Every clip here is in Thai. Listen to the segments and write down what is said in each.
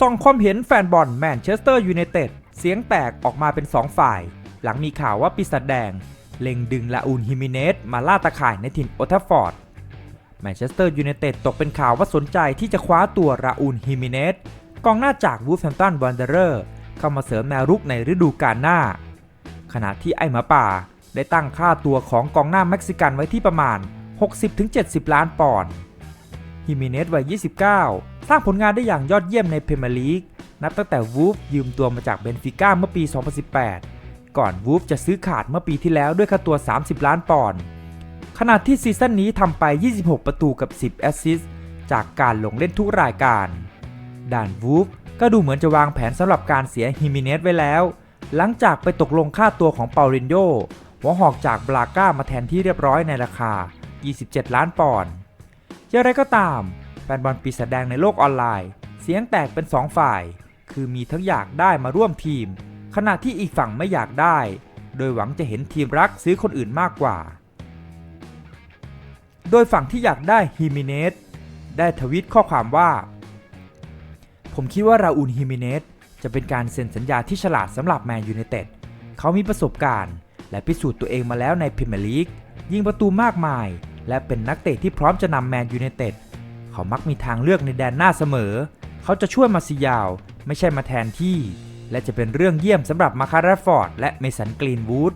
ส่องความเห็นแฟนบอลแมนเชสเตอร์ยูไนเต็ดเสียงแตกออกมาเป็น 2 ฝ่าย หลังมีข่าวว่าปีศาจแดง เล็งดึงลาอูนฮิมิเนสมาล่าตาข่ายในถิ่นโอทัฟฟอร์ดแมนเชสเตอร์ยูไนเต็ดตกเป็นข่าวว่าสนใจที่จะคว้าตัวราอูนฮิมิเนสกองหน้าจากวูฟแฮมป์ตันวันเดอร์เข้ามาเสริมแนวรุกในฤดูกาลหน้า ขณะที่ไอหมาป่าได้ตั้งค่าตัวของกองหน้าเม็กซิกันไว้ที่ประมาณ 60-70 ล้านปอนด์ฮิมิเนสวัย 29 สร้างผลงานได้อย่างยอดเยี่ยมในพรีเมียร์ลีกนับตั้งแต่วูฟยืมตัวมาจากเบนฟิก้าเมื่อปี 2018 ก่อนวูฟจะซื้อขาดเมื่อปีที่แล้วด้วยค่าตัว 30 ล้านปอนด์ขณะที่ซีซั่นนี้ทำไป 26 ประตูกับ 10 แอสซิสต์จากการลงเล่นทุกรายการ ด่านวูฟก็ดูเหมือนจะวางแผนสำหรับการเสียฮิมิเนสไว้แล้ว หลังจากไปตกลงค่าตัวของเปาลินโยหัวหอกจากบราก้ามาแทนที่เรียบร้อยในราคา 27 ล้านปอนด์อย่างไรก็ตาม แฟนบอลปีศาจแดงในโลกออนไลน์ เสียงแตกเป็น 2 ฝ่าย คือมีทั้งอยากได้มาร่วมทีม ขณะที่อีกฝั่งไม่อยากได้ โดยหวังจะเห็นทีมรักซื้อคนอื่นมากกว่า โดยฝั่งที่อยากได้ฮิมิเนสได้ทวิตข้อความว่า ผมคิดว่าราอูลฮิมิเนสจะเป็นการเซ็นสัญญาที่ฉลาดสำหรับแมนยูไนเต็ดเขามีประสบการณ์ และพิสูจน์ตัวเองมาแล้วในพรีเมียร์ลีกยิงประตูมากมาย และเป็นนักเตะที่พร้อมจะนำแมนยูไนเต็ด เขามักมีทางเลือกในแดนหน้าเสมอ เขาจะช่วยมาซิยาว ไม่ใช่มาแทนที่ และจะเป็นเรื่องเยี่ยมสำหรับมาคาราฟอร์ดและเมสันกรีนวูด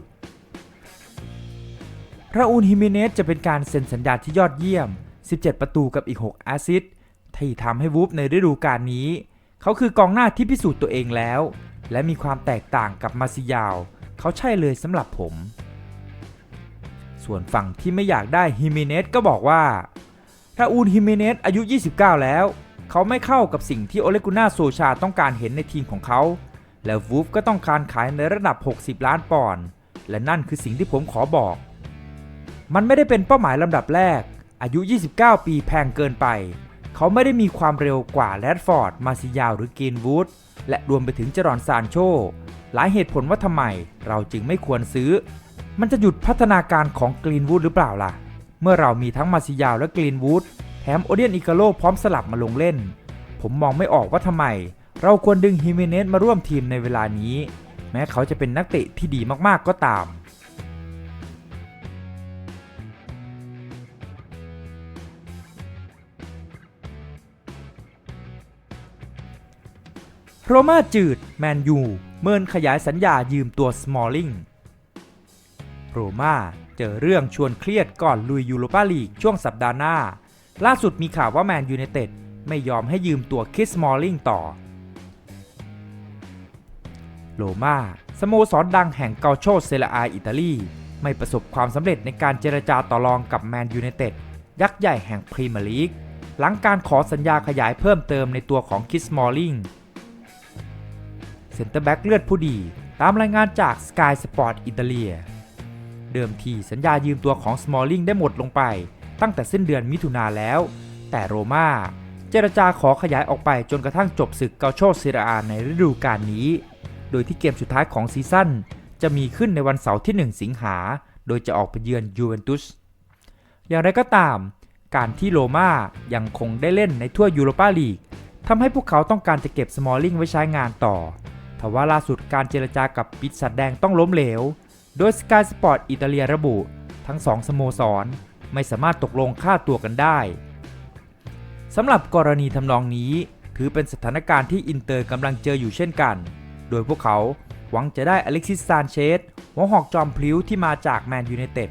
ราอูลฮิมิเนสจะเป็นการเซ็นสัญญาที่ยอดเยี่ยม 17 ประตูกับอีก 6 แอสซิสต์ที่ทำให้วูฟในฤดูกาลนี้ เขาคือกองหน้าที่พิสูจน์ตัวเองแล้ว และมีความแตกต่างกับมาซิยาว เขาใช่เลยสำหรับผม ส่วนฝั่งที่ไม่อยากได้ฮิมิเนสก็บอกว่า ราอูลฮิเมเนสอายุ 29 แล้ว เขาไม่เข้ากับสิ่งที่โอเลกุน่าโซชาต้องการเห็นในทีมของเขา และวูฟก็ต้องการขายในระดับ 60 ล้านปอนด์และนั่นคือสิ่งที่ผมขอบอก มันไม่ได้เป็นเป้าหมายลำดับแรก อายุ 29 ปีแพงเกินไป เขาไม่ได้มีความเร็วกว่าแรดฟอร์ด มาซิยาวหรือกีนวูดและรวมไปถึงจรอนซานโช หลายเหตุผลว่าทำไมเราจึงไม่ควรซื้อ มันจะหยุดพัฒนาการของกรีนวูดหรือเปล่าล่ะ เมื่อเรามีทั้งมาซิยาวและกรีนวูดแถมโอเดียนอิกาโลพร้อมสลับมาลงเล่น ผมมองไม่ออกว่าทำไม เราควรดึงฮิเมเนสมาร่วมทีมในเวลานี้ แม้เขาจะเป็นนักเตะที่ดีมากๆก็ตามโรม่าจืด แมนยู เมินขยายสัญญายืมตัวสมอลลิงโรม่า เจอเรื่องชวนเครียดก่อนลุยยูโรปาลีกช่วงสัปดาห์หน้า ล่าสุดมีข่าวว่าแมนยูไนเต็ดไม่ยอมให้ยืมตัวคิสมอลลิงต่อโรม่าสโมสรดังแห่งเกาโชเซเรอาอิตาลี ไม่ประสบความสำเร็จในการเจรจาต่อรองกับแมนยูไนเต็ดยักษ์ใหญ่แห่งพรีเมียร์ลีกหลังการขอสัญญาขยายเพิ่มเติมในตัวของคิสมอลลิงเซนเตอร์แบ็กเลือดผู้ดี ตามรายงานจาก Sky Sport อิตาเลีย เดิมทีสัญญายืมตัวของสมอลลิงได้หมดลงไป ตั้งแต่สิ้นเดือนมิถุนาแล้ว แต่โรม่าเจรจาขอขยายออกไปจนกระทั่งจบศึกเกาโชเซเรอาในฤดูกาลนี้ โดยที่เกมสุดท้ายของซีซั่นจะมีขึ้นในวันเสาร์ที่ 1 สิงหา โดยจะออกไปเยือนยูเวนตุส อย่างไรก็ตาม การที่โรม่ายังคงได้เล่นในทั่วยูโรปาลีกทำให้พวกเขาต้องการจะเก็บสมอลลิงไว้ใช้งานต่อทว่าล่าสุดการเจรจากับปิดสัตแดงต้องล้มเหลว โดย Sky Sport อิตาเลียระบุ ทั้งสองสโมสรไม่สามารถตกลงค่าตัวกันได้สำหรับกรณีทำนองนี้ ถือเป็นสถานการณ์ที่อินเตอร์กำลังเจออยู่เช่นกัน โดยพวกเขาหวังจะได้อเล็กซิสซานเชสหัวหอกจอมพลิ้วที่มาจากแมนยูไนเต็ด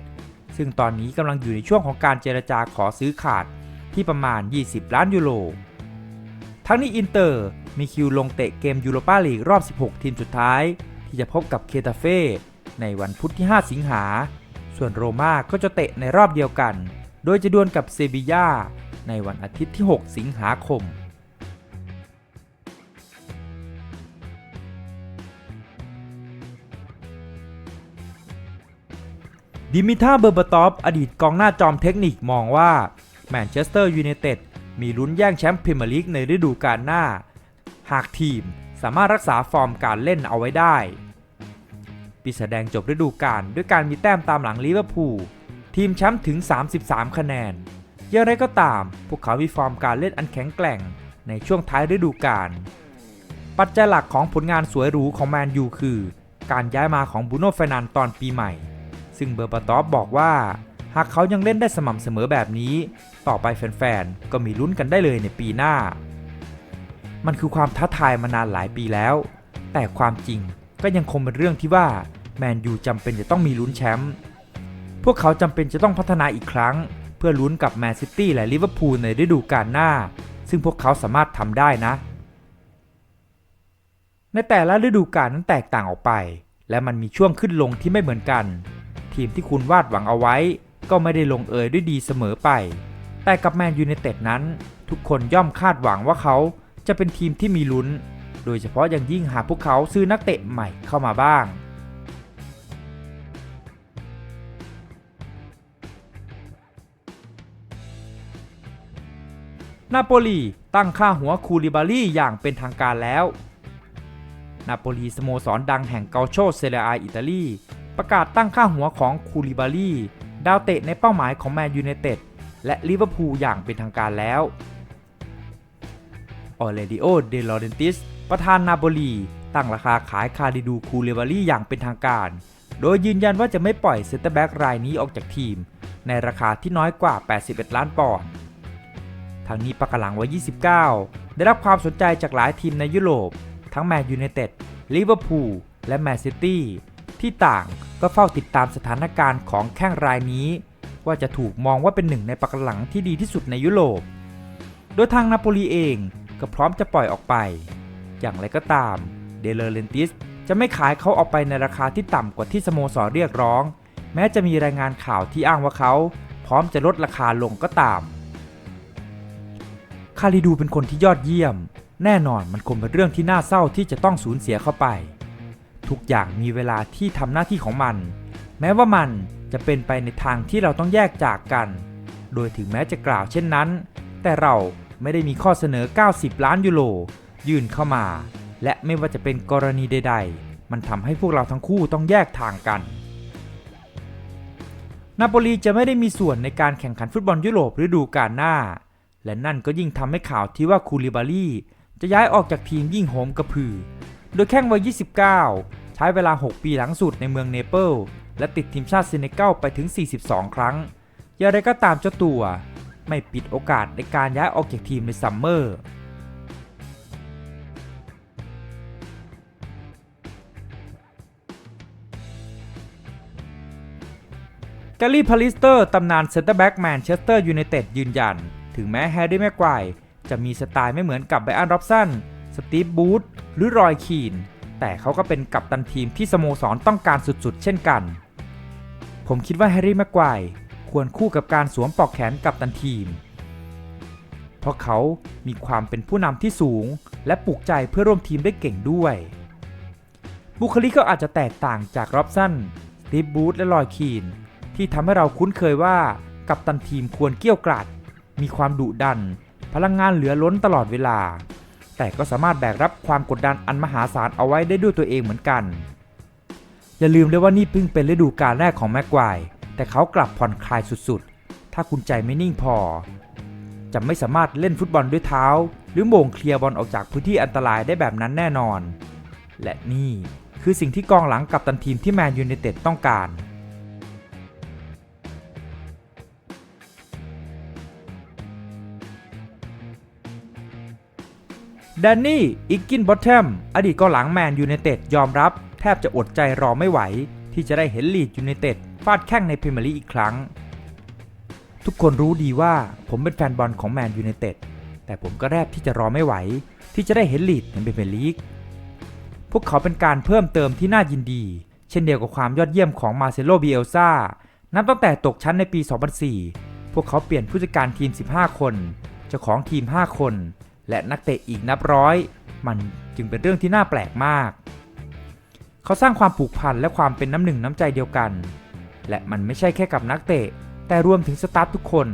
ซึ่งตอนนี้กำลังอยู่ในช่วงของการเจรจาขอซื้อขาดที่ประมาณ 20 ล้านยูโร ทั้งนี้อินเตอร์มีคิวลงเตะเกมยูโรปาลีกรอบ 16 ทีมสุดท้าย ที่จะพบกับเคตาเฟ่ ในวันพุธที่ 5 สิงหา ส่วนโรม่าก็จะเตะในรอบเดียวกัน โดยจะดวลกับเซบีย่าในวันอาทิตย์ที่ 6 สิงหาคมดิมิทาเบอร์บตอฟอดีตกองหน้าจอมเทคนิคมองว่าแมนเชสเตอร์ยูไนเต็ดมีลุ้นแย่งแชมป์พรีเมียร์ลีกในฤดูกาลหน้า หากทีมสามารถรักษาฟอร์มการเล่นเอาไว้ได้ ปีศาจแดงจบฤดูกาลด้วยการมีแต้มตามหลังลิเวอร์พูลทีมแชมป์ถึง 33 คะแนน อย่างไรก็ตาม พวกเขามีฟอร์มการเล่นอันแข็งแกร่งในช่วงท้ายฤดูกาล ปัจจัยหลักของผลงานสวยหรูของแมนยูคือ การย้ายมาของบูโน่เฟนันตอนปีใหม่ ซึ่งเบอร์บาตอฟบอกว่า หากเขายังเล่นได้สม่ำเสมอแบบนี้ ต่อไปแฟนๆ ก็มีลุ้นกันได้เลยในปีหน้า มันคือความท้าทายมานานหลายปีแล้ว แต่ความจริง ก็ยังคงเป็นเรื่องที่ว่าแมนยูจำเป็นจะต้องมีลุ้นแชมป์พวกเขาจำเป็นจะต้องพัฒนาอีกครั้ง เพื่อลุ้นกับแมนซิตี้และลิเวอร์พูลในฤดูกาลหน้า ซึ่งพวกเขาสามารถทำได้นะ ในแต่ละฤดูกาลนั้นแตกต่างออกไป และมันมีช่วงขึ้นลงที่ไม่เหมือนกัน ทีมที่คุณวาดหวังเอาไว้ ก็ไม่ได้ลงเอยด้วยดีเสมอไป แต่กับแมนยูไนเต็ดนั้น ทุกคนย่อมคาดหวังว่าเขาจะเป็นทีมที่มีลุ้น โดยเฉพาะอย่างยิ่งหากพวกเขาซื้อนักเตะใหม่เข้ามาบ้างนาโปลีตั้งค่าหัวคูลิบาลีอย่างเป็นทางการแล้ว นาโปลีสโมสรดังแห่งเกาโชเซเรียอาอิตาลี ประกาศตั้งค่าหัวของคูลิบาลีดาวเตะในเป้าหมายของแมนยูไนเต็ดและลิเวอร์พูลอย่างเป็นทางการแล้ว ออเลดิโอ เดลอเรนติส ประธานนาโปลีตั้งราคาขายคาริดูคูเลบาลีอย่างเป็นทางการ โดยยืนยันว่าจะไม่ปล่อยเซนเตอร์แบ็กรายนี้ออกจากทีม ในราคาที่น้อยกว่า 81 ล้านปอนด์ทางนี้ปากหลังไว้29 ได้รับความสนใจจากหลายทีมในยุโรป ทั้งแมนยูไนเต็ด ลิเวอร์พูล และแมนซิตี้ ที่ต่างก็เฝ้าติดตามสถานการณ์ของแข้งรายนี้ ว่าจะถูกมองว่าเป็นหนึ่งในปากหลังที่ดีที่สุดในยุโรป โดยทางนาโปลีเองก็พร้อมจะปล่อยออกไป อย่างไรก็ตาม เดเลเรนติสจะไม่ขายเขาออกไปในราคาที่ต่ำกว่าที่สโมสรเรียกร้อง แม้จะมีรายงานข่าวที่อ้างว่าเขา พร้อมจะลดราคาลงก็ตาม คาริดูเป็นคนที่ยอดเยี่ยม แน่นอนมันคงเป็นเรื่องที่น่าเศร้าที่จะต้องสูญเสียเข้าไป ทุกอย่างมีเวลาที่ทำหน้าที่ของมัน แม้ว่ามันจะเป็นไปในทางที่เราต้องแยกจากกัน โดยถึงแม้จะกล่าวเช่นนั้น แต่เราไม่ได้มีข้อเสนอ 90 ล้านยูโร ยื่นเข้ามา และไม่ว่าจะเป็นกรณีใด ๆ มันทำให้พวกเราทั้งคู่ต้องแยกทางกันนาโปลีจะไม่ได้มีส่วนในการแข่งขันฟุตบอลยุโรปฤดูกาลหน้า และนั่นก็ยิ่งทำให้ข่าวที่ว่าคูลิบาลีจะย้ายออกจากทีมยิ่งโหมกระพือ โดยแข้งวัย 29 ใช้เวลา 6 ปีหลังสุดในเมืองเนเปิลและติดทีมชาติเซเนกัลไปถึง 42 ครั้ง อย่างไรก็ตามเจ้าตัว ไม่ปิดโอกาสในการย้ายออกจากทีมในซัมเมอร์ แกลลี่พาลิสเตอร์ตำนานเซนเตอร์แบ็กแมนเชสเตอร์ยูไนเต็ดยืนยัน ถึงแม้แฮร์รี่แม็กไกว์จะมีสไตล์ไม่เหมือนกับไบอันร็อบสัน สตีฟบูธหรือรอยคีน แต่เขาก็เป็นกัปตันทีมที่สโมสรต้องการสุดๆ เช่นกัน ผมคิดว่าแฮร์รี่แม็กไกว์ควรคู่กับการสวมปลอกแขนกัปตันทีม เพราะเขามีความเป็นผู้นำที่สูง และปลุกใจเพื่อร่วมทีมได้เก่งด้วย บุคลิกก็อาจจะแตกต่างจากร็อบสันสตีฟบูธและรอยคีน ที่ทำให้เราคุ้นเคยว่ากัปตันทีมควรเกี้ยวกราด มีความดุดัน พลังงานเหลือล้นตลอดเวลา แต่ก็สามารถแบกรับความกดดันอันมหาศาลเอาไว้ได้ด้วยตัวเองเหมือนกัน อย่าลืมเลยว่านี่เพิ่งเป็นฤดูกาลแรกของแม็กควายแต่เขากลับผ่อนคลายสุดๆ ถ้าคุณใจไม่นิ่งพอ จะไม่สามารถเล่นฟุตบอลด้วยเท้า หรือโมงเคลียร์บอลออกจากพื้นที่อันตรายได้แบบนั้นแน่นอน และนี่คือสิ่งที่กองหลังกับตันทีมที่แมนยูไนเต็ดต้องการ แดนนี่ อิกกินบอทเทม อดีตกองหลังแมนยูไนเต็ดยอมรับ แทบจะอดใจรอไม่ไหว ที่จะได้เห็นลีดยูไนเต็ดฟาดแข้งในพรีเมียร์ลีกอีกครั้ง ทุกคนรู้ดีว่าผมเป็นแฟนบอลของแมนยูไนเต็ดแต่ผมก็แทบที่จะรอไม่ไหว ที่จะได้เห็นลีดในพรีเมียร์ลีกพวกเขาเป็นการเพิ่มเติมที่น่ายินดี เช่นเดียวกับความยอดเยี่ยมของมาเซโลบิเอลซานับตั้งแต่ตกชั้นในปี 2004 พวกเขาเปลี่ยนผู้จัดการทีม 15 คน เจ้าของทีม 5 คน และนักเตะอีกนับร้อย มันจึงเป็นเรื่องที่น่าแปลกมาก เขาสร้างความผูกพันและความเป็นน้ำหนึ่งน้ำใจเดียวกัน และมันไม่ใช่แค่กับนักเตะ แต่รวมถึงสตาฟทุกคน